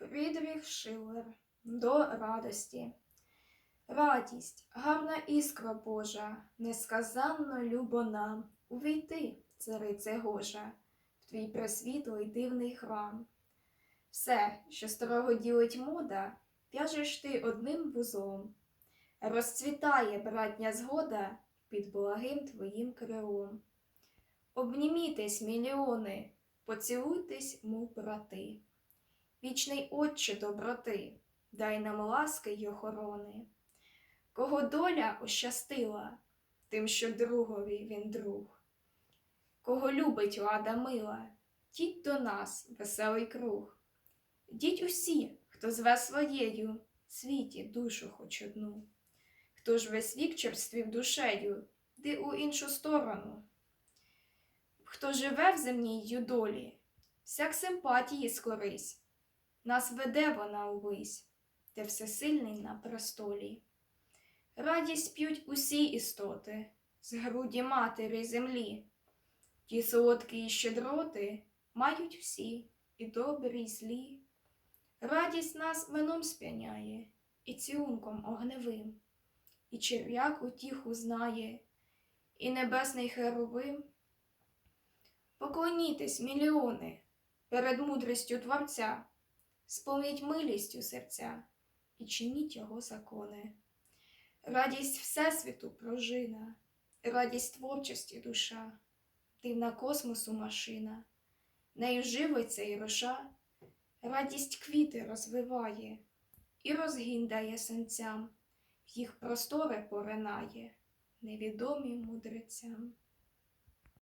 Фрідріх Шиллер до радості. Радість, гарна іскра Божа, несказанно любо нам увійти, царице Гожа, в твій пресвітлий дивний храм. Все, що старого ділить мода, в'яжеш ти одним вузлом. Розцвітає братня згода під благим твоїм крилом. Обнімітесь, мільйони, поцілуйтесь, мов брати. Вічний Отче доброти, дай нам ласки й охорони. Кого доля ощастила, тим, що другові він друг. Кого любить лада мила, тіть до нас веселий круг. Діть усі, хто зве своєю, світі душу хоч одну. Хто ж весь вік черствів душею, де у іншу сторону. Хто живе в земній юдолі, всяк симпатії скорись, нас веде вона увись, де всесильний на престолі. Радість п'ють усі істоти з груді матері землі. Ті солодкі щедроти мають всі, і добрі, і злі. Радість нас вином сп'яняє, і цілунком огневим, і черв'як утіху знає, і небесний херовим. Поклонітесь, мільйони, перед мудрістю Творця, сповніть милістю серця і чиніть його закони. Радість Всесвіту пружина, радість творчості душа, дивна космосу машина, нею живиться і руша, радість квіти розвиває і розгін дає сенцям, їх простори поринає, невідомі мудрецям.